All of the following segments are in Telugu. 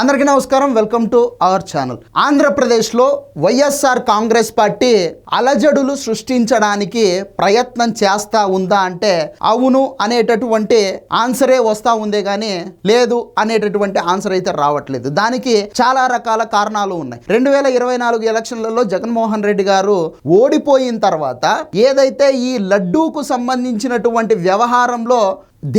అందరికీ నమస్కారం. Welcome to our channel. ఆంధ్రప్రదేశ్లో వైఎస్ఆర్ కాంగ్రెస్ పార్టీ అలజడులు సృష్టించడానికి ప్రయత్నం చేస్తా ఉందా అంటే అవును అనేటటువంటి ఆన్సరే వస్తా ఉందే కానీ లేదు అనేటటువంటి ఆన్సర్ అయితే రావట్లేదు. దానికి చాలా రకాల కారణాలు ఉన్నాయి. రెండు వేల ఇరవై నాలుగు ఎలక్షన్లలో జగన్మోహన్ రెడ్డి గారు ఓడిపోయిన తర్వాత ఏదైతే ఈ లడ్డూకు సంబంధించినటువంటి వ్యవహారంలో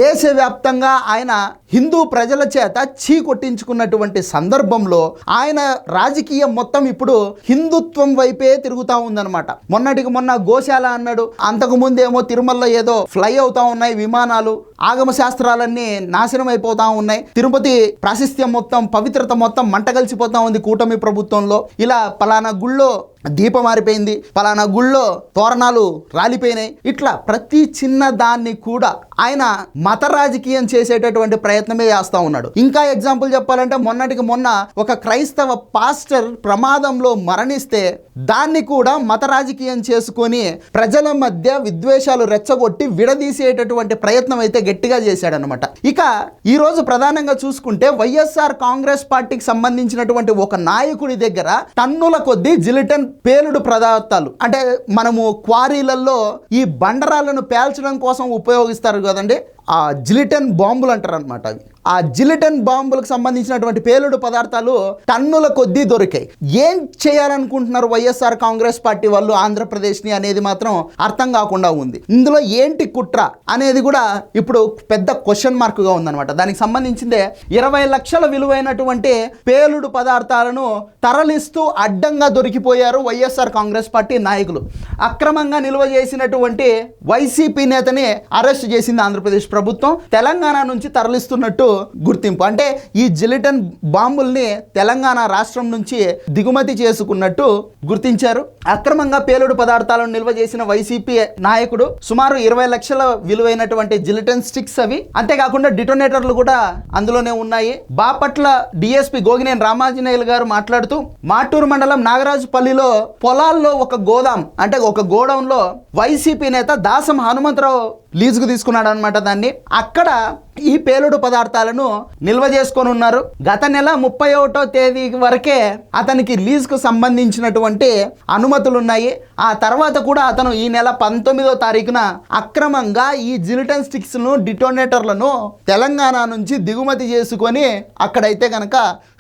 దేశవ్యాప్తంగా ఆయన హిందూ ప్రజల చేత చీ కొట్టించుకున్నటువంటి సందర్భంలో ఆయన రాజకీయం మొత్తం ఇప్పుడు హిందుత్వం వైపే తిరుగుతూ ఉందన్నమాట. మొన్నటికి మొన్న గోశాల అన్నాడు. అంతకు ముందేమో తిరుమలలో ఏదో ఫ్లై అవుతా ఉన్నాయి విమానాలు ఆగమ శాస్త్రాలన్నీ నాశనం అయిపోతా ఉన్నాయి. తిరుపతి ప్రాశస్త్యం మొత్తం పవిత్రత మొత్తం మంట కలిసిపోతా ఉంది కూటమి ప్రభుత్వంలో. ఇలా పలానా గుళ్ళో దీపం మారిపోయింది పలానా గుళ్ళో తోరణాలు రాలిపోయినాయి. ఇట్లా ప్రతి చిన్న దాన్ని కూడా ఆయన మత రాజకీయం చేసేటటువంటి ప్రయత్నం ప్రయత్నమే చేస్తూ ఉన్నాడు. ఇంకా ఎగ్జాంపుల్ చెప్పాలంటే మొన్నటికి మొన్న ఒక క్రైస్తవ పాస్టర్ ప్రమాదంలో మరణిస్తే దాన్ని కూడా మత రాజకీయం చేసుకొని ప్రజల మధ్య విద్వేషాలు రెచ్చగొట్టి విడదీసేటటువంటి ప్రయత్నం అయితే గట్టిగా చేశాడనమాట ఇక ఈరోజు ప్రధానంగా చూసుకుంటే వైఎస్ఆర్ కాంగ్రెస్ పార్టీకి సంబంధించినటువంటి ఒక నాయకుడి దగ్గర టన్నుల కొద్దీ జిలిటన్ పేలుడు పదార్థాలు అంటే మనము క్వారీలలో ఈ బండరాలను పేల్చడం కోసం ఉపయోగిస్తారు కదండి ఆ జిలిటన్ బాంబులు అంటారు అనమాట అవి. ఆ జిలిటన్ బాంబులకు సంబంధించినటువంటి పేలుడు పదార్థాలు టన్నుల కొద్దీ దొరికాయి. ఏం చేయాలనుకుంటున్నారు వైఎస్ఆర్ కాంగ్రెస్ పార్టీ వాళ్ళు ఆంధ్రప్రదేశ్ని అనేది మాత్రం అర్థం కాకుండా ఉంది. ఇందులో ఏంటి కుట్ర అనేది కూడా ఇప్పుడు పెద్ద క్వశ్చన్ మార్క్గా ఉందన్నమాట. దానికి సంబంధించిందే ఇరవై లక్షల విలువైనటువంటి పేలుడు పదార్థాలను తరలిస్తూ అడ్డంగా దొరికిపోయారు వైఎస్ఆర్ కాంగ్రెస్ పార్టీ నాయకులు. అక్రమంగా నిల్వ చేసినటువంటి వైసీపీ నేతని అరెస్ట్ చేసింది ఆంధ్రప్రదేశ్ ప్రభుత్వం. తెలంగాణ నుంచి తరలిస్తున్నట్టు గుర్తింపు. అంటే ఈ జిలిటన్ బాంబుల్ని తెలంగాణ రాష్ట్రం నుంచి దిగుమతి చేసుకున్నట్టు గుర్తించారు. అక్రమంగా పేలుడు పదార్థాలను నిల్వ చేసిన వైసీపీ నాయకుడు సుమారు ఇరవై లక్షల విలువైనటువంటి జిలిటన్ స్టిక్స్ అవి. అంతేకాకుండా డిటోనేటర్లు కూడా అందులోనే ఉన్నాయి. బాపట్ల డిఎస్పి గోగినేని రామాంజనేయులు గారు మాట్లాడుతూ మాటూరు మండలం నాగరాజుపల్లిలో పొలాల్లో ఒక గోదాం అంటే ఒక గోడౌన్లో వైసీపీ నేత దాసం హనుమంతరావు లీజుకు తీసుకున్నాడు అనమాట దాన్ని. అక్కడ ఈ పేలుడు పదార్థాలను నిల్వ చేసుకొని ఉన్నారు. గత నెల ముప్పై ఒకటో తేదీ వరకే అతనికి లీజుకు సంబంధించినటువంటి అనుమతులు ఉన్నాయి ఆ తర్వాత కూడా అతను ఈ నెల పంతొమ్మిదో తారీఖున అక్రమంగా ఈ జిలిటన్ స్టిక్స్ను డిటోనేటర్లను తెలంగాణ నుంచి దిగుమతి చేసుకొని అక్కడైతే కనుక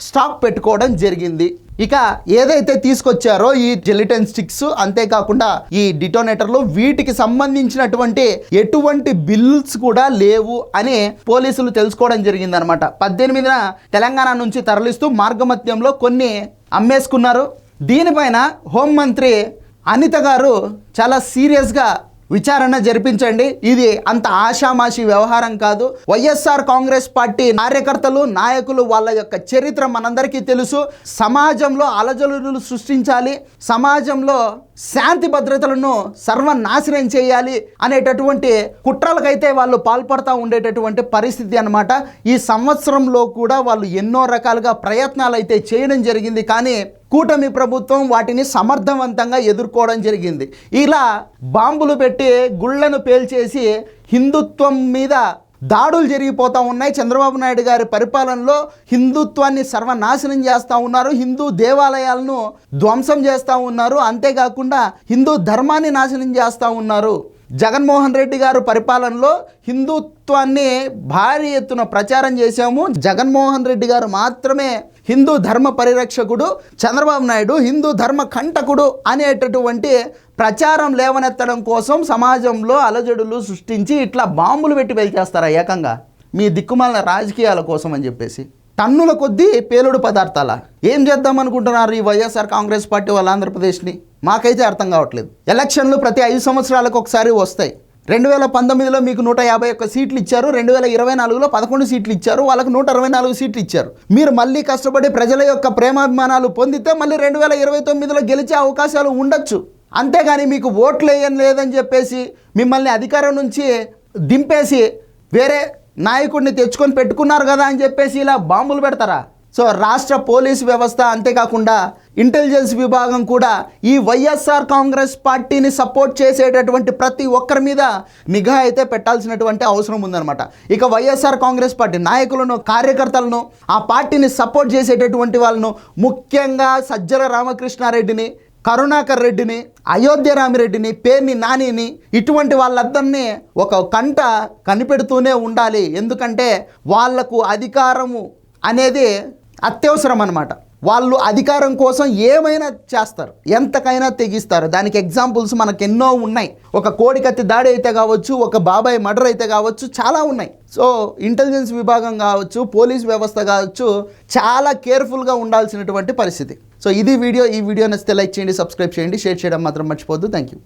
స్టాక్ పెట్టుకోవడం జరిగింది. ఇక ఏదైతే తీసుకొచ్చారో ఈ జెలిటన్ స్టిక్స్ అంతేకాకుండా ఈ డిటోనేటర్లు వీటికి సంబంధించినటువంటి ఎటువంటి బిల్స్ కూడా లేవు అని పోలీసులు తెలుసుకోవడం జరిగిందనమాట పద్దెనిమిదిన తెలంగాణ నుంచి తరలిస్తూ మార్గమధ్యంలో కొన్ని అమ్మేసుకున్నారు. దీనిపైన హోంమంత్రి అనిత గారు చాలా సీరియస్గా విచారణ జరిపించండి. ఇది అంత ఆషామాషి వ్యవహారం కాదు. వైఎస్ఆర్ కాంగ్రెస్ పార్టీ కార్యకర్తలు నాయకులు వాళ్ళ యొక్క చరిత్ర మనందరికీ తెలుసు. సమాజంలో అలజలులు సృష్టించాలి. సమాజంలో శాంతి భద్రతలను సర్వనాశనం చేయాలి అనేటటువంటి కుట్రలకైతే వాళ్ళు పాల్పడతా ఉండేటటువంటి పరిస్థితి అన్నమాట. ఈ సంవత్సరంలో కూడా వాళ్ళు ఎన్నో రకాలుగా ప్రయత్నాలు అయితే చేయడం జరిగింది. కానీ కూటమి ప్రభుత్వం వాటిని సమర్థవంతంగా ఎదుర్కోవడం జరిగింది. ఇలా బాంబులు పెట్టి గుళ్ళను పేల్చేసి హిందుత్వం మీద దాడులు జరిగిపోతూ ఉన్నాయి. చంద్రబాబు నాయుడు గారి పరిపాలనలో హిందుత్వాన్ని సర్వనాశనం చేస్తూ ఉన్నారు. హిందూ దేవాలయాలను ధ్వంసం చేస్తూ ఉన్నారు. అంతేకాకుండా హిందూ ధర్మాన్ని నాశనం చేస్తూ ఉన్నారు. జగన్మోహన్ రెడ్డి గారు పరిపాలనలో హిందుత్వాన్ని భారీ ఎత్తున ప్రచారం చేశాము. జగన్మోహన్ రెడ్డి గారు మాత్రమే హిందూ ధర్మ పరిరక్షకుడు చంద్రబాబు నాయుడు హిందూ ధర్మ కంటకుడు అనేటటువంటి ప్రచారం లేవనెత్తడం కోసం సమాజంలో అలజడులు సృష్టించి ఇట్లా బాంబులు పెట్టి వెళ్చేస్తారా ఏకంగా? మీ దిక్కుమాలిన రాజకీయాల కోసం అని చెప్పేసి. టన్నుల కొద్దీ పేలుడు పదార్థాల. ఏం చేద్దాం అనుకుంటున్నారు ఈ వైఎస్ఆర్ కాంగ్రెస్ పార్టీ వాళ్ళ ఆంధ్రప్రదేశ్ని? మాకైతే అర్థం కావట్లేదు. ఎలక్షన్లు ప్రతి ఐదు సంవత్సరాలకు ఒకసారి వస్తాయి. రెండు వేల పంతొమ్మిదిలో మీకు నూట యాభై ఒక్క సీట్లు ఇచ్చారు రెండు వేల ఇరవై నాలుగులో పదకొండు సీట్లు ఇచ్చారు వాళ్ళకు నూట అరవై నాలుగు సీట్లు ఇచ్చారు. మీరు మళ్ళీ కష్టపడి ప్రజల యొక్క ప్రేమాభిమానాలు పొందితే మళ్ళీ రెండు వేల ఇరవై తొమ్మిదిలో గెలిచే అవకాశాలు ఉండొచ్చు. అంతేగాని మీకు ఓట్లు వేయని లేదని చెప్పేసి మిమ్మల్ని అధికారం నుంచి దింపేసి వేరే నాయకుడిని తెచ్చుకొని పెట్టుకున్నారు కదా అని చెప్పేసి ఇలా బాంబులు పెడతారా? సో రాష్ట్ర పోలీస్ వ్యవస్థ అంతేకాకుండా ఇంటెలిజెన్స్ విభాగం కూడా ఈ వైఎస్ఆర్ కాంగ్రెస్ పార్టీని సపోర్ట్ చేసేటటువంటి ప్రతి ఒక్కరి మీద నిఘా అయితే పెట్టాల్సినటువంటి అవసరం ఉందన్నమాట. ఇక వైఎస్ఆర్ కాంగ్రెస్ పార్టీ నాయకులను కార్యకర్తలను ఆ పార్టీని సపోర్ట్ చేసేటటువంటి వాళ్ళను ముఖ్యంగా సజ్జల రామకృష్ణారెడ్డిని కరుణాకర్ రెడ్డిని అయోధ్య రామిరెడ్డిని పేర్ని నానిని ఇటువంటి వాళ్ళందరినీ ఒక కంట కనిపెడుతూనే ఉండాలి. ఎందుకంటే వాళ్ళకు అధికారము అనేది అత్యవసరం అనమాట వాళ్ళు అధికారం కోసం ఏమైనా చేస్తారు ఎంతకైనా తెగిస్తారు. దానికి ఎగ్జాంపుల్స్ మనకు ఎన్నో ఉన్నాయి. ఒక కోడికత్తి దాడి అయితే కావచ్చు ఒక బాబాయ్ మర్డర్ అయితే కావచ్చు చాలా ఉన్నాయి. సో ఇంటెలిజెన్స్ విభాగం కావచ్చు పోలీస్ వ్యవస్థ కావచ్చు చాలా కేర్ఫుల్గా ఉండాల్సినటువంటి పరిస్థితి. సో ఇది వీడియో. ఈ వీడియో నచ్చితే లైక్ చేయండి సబ్స్క్రైబ్ చేయండి షేర్ చేయడం మాత్రం మర్చిపోద్దు థ్యాంక్ యూ